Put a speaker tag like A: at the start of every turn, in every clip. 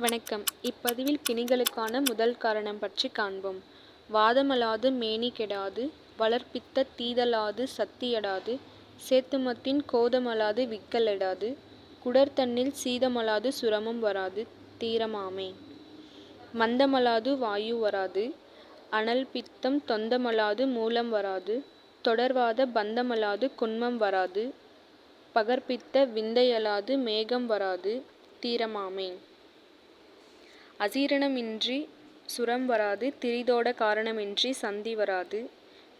A: வணக்கம். இப்பதிவில் பிணிகளுக்கான முதல் காரணம் பற்றி காண்போம். வாதமலாது மேனி கெடாது வளர்ப்பித்த தீதலாது சத்தியடாது சேத்துமத்தின் கோதமலாது விக்கலடாது குடர்தண்ணில் சீதமலாது சுரமும் வராது தீரமாமே. மந்தமலாது வாயு வராது அனல் பித்தம் தொந்தமலாது மூலம் வராது தொடர்வாத பந்தமலாது குன்மம் வராது பகர்ப்பித்த விந்தையலாது மேகம் வராது தீரமாமே. அசீரணமின்றி சுரம் வராது திரிதோட காரணமின்றி சந்தி வராது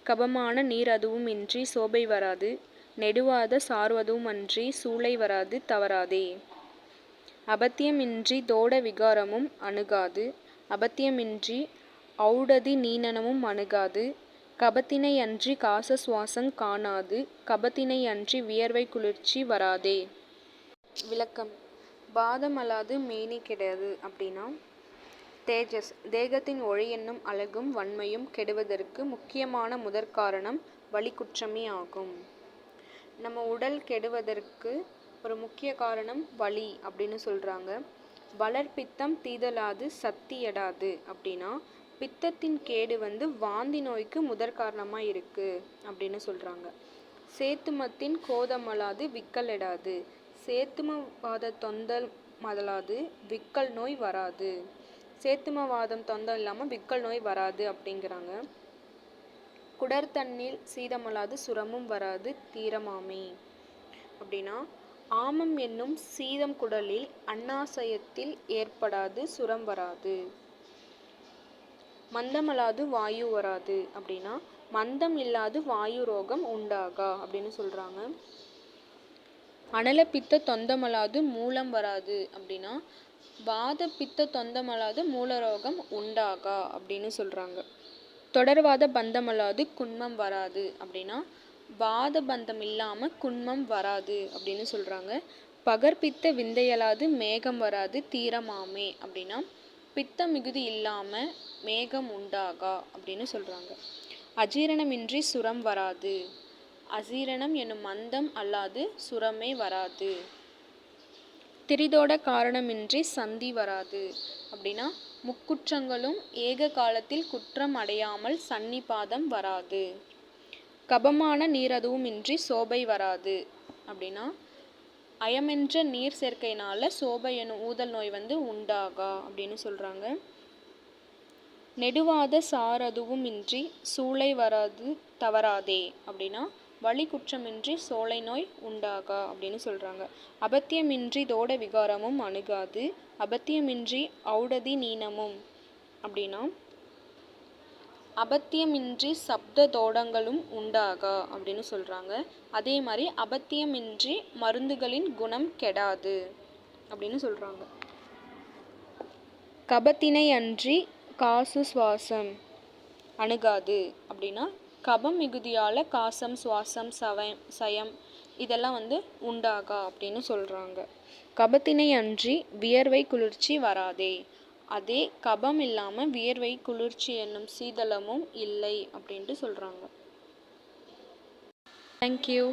A: கபமான நீர் அதுவும் இன்றி சோபை வராது நெடுவாத சார்வதும் அன்றி சூளை வராது தவறாதே. அபத்தியமின்றி தோட விகாரமும் அணுகாது அபத்தியமின்றி ஔடதி நீனனமும் அணுகாது கபத்தினை அன்றி காச சுவாசங் காணாது கபத்தினை அன்றி வியர்வை குளிர்ச்சி வராதே. விளக்கம். பாதமலாது மேனி கிடையாது அப்படின்னா தேஜஸ் தேகத்தின் ஒளி என்னும் அழகும் வன்மையும் கெடுவதற்கு முக்கியமான முதற்காரணம் வலிக்குற்றமே ஆகும். நம்ம உடல் கெடுவதற்கு ஒரு முக்கிய காரணம் வலி அப்படின்னு சொல்கிறாங்க வளர்ப்பித்தம் தீதலாது சத்தியடாது அப்படின்னா பித்தத்தின் கேடு வந்து வாந்தி நோய்க்கு முதற் காரணமாக இருக்குது அப்படின்னு சொல்கிறாங்க சேத்துமத்தின் கோதமலாது விக்கலெடாது சேத்துமவாத தொந்தல் மதலாது விக்கல் நோய் வராது. சேத்துமவாதம் தொந்தம் இல்லாமல் விக்கல் நோய் வராது அப்படிங்கிறாங்க. குடர்தண்ணில் சீதமல்லாது சுரமும் வராது தீரமாமே. அப்படின்னா ஆமம் என்னும் சீதம் குடலில் அன்னாசயத்தில் ஏற்படாது சுரம் வராது. மந்தமல்லாது வாயு வராது. அப்படின்னா மந்தம் இல்லாது வாயு ரோகம் உண்டாகா அப்படின்னு சொல்கிறாங்க அனல பித்த மூலம் வராது. அப்படின்னா வாத பித்த தொந்தமலாது மூலரோகம் உண்டாகா அப்படின்னு சொல்கிறாங்க தொடர்வாத பந்தமல்லாது குன்மம் வராது அப்படின்னா வாத பந்தம் இல்லாமல் குன்மம் வராது அப்படின்னு சொல்கிறாங்க பகர்பித்த விந்தையலாது மேகம் வராது தீரமாமே அப்படின்னா பித்த மிகுதி இல்லாமல் மேகம் உண்டாகா அப்படின்னு சொல்கிறாங்க அஜீரணமின்றி சுரம் வராது. அசீரணம் என்னும் மந்தம் அல்லாது சுரமே வராது. திரிதோட காரணமின்றி சந்தி வராது. அப்படின்னா முக்குற்றங்களும் ஏக காலத்தில் குற்றம் அடையாமல் சன்னிபாதம் வராது. கபமான நீரதுவும் இன்றி சோபை வராது. அப்படின்னா அயமென்ற நீர் சேர்க்கையினால் சோபை எனும் ஊதல் நோய் வந்து உண்டாகா அப்படின்னு சொல்கிறாங்க நெடுவாத சாரதுவும் இன்றி சூளை வராது தவறாதே. அப்படின்னா வலி குற்றமின்றி சோலை நோய் உண்டாகா? அப்படின்னு சொல்கிறாங்க அபத்தியமின்றி தோட விகாரமும் அணுகாது. அபத்தியமின்றி ஔடதி நீனமும் அப்படின்னா அபத்தியமின்றி சப்த தோடங்களும் உண்டாகா? அப்படின்னு சொல்கிறாங்க அதே மாதிரி அபத்தியமின்றி மருந்துகளின் குணம் கெடாது அப்படின்னு சொல்கிறாங்க கபத்தினை அன்றி காசு சுவாசம் அணுகாது அப்படின்னா கபம் மிகுதியால் காசம் சுவாசம் சவயம் சயம் இதெல்லாம் வந்து உண்டாகா அப்படின்னு சொல்கிறாங்க கபத்தினை அன்றி வியர்வை குளிர்ச்சி வராதே. அதே கபம் இல்லாமல் வியர்வை குளிர்ச்சி என்னும் சீதளமும் இல்லை அப்படின்ட்டு சொல்கிறாங்க தேங்க்யூ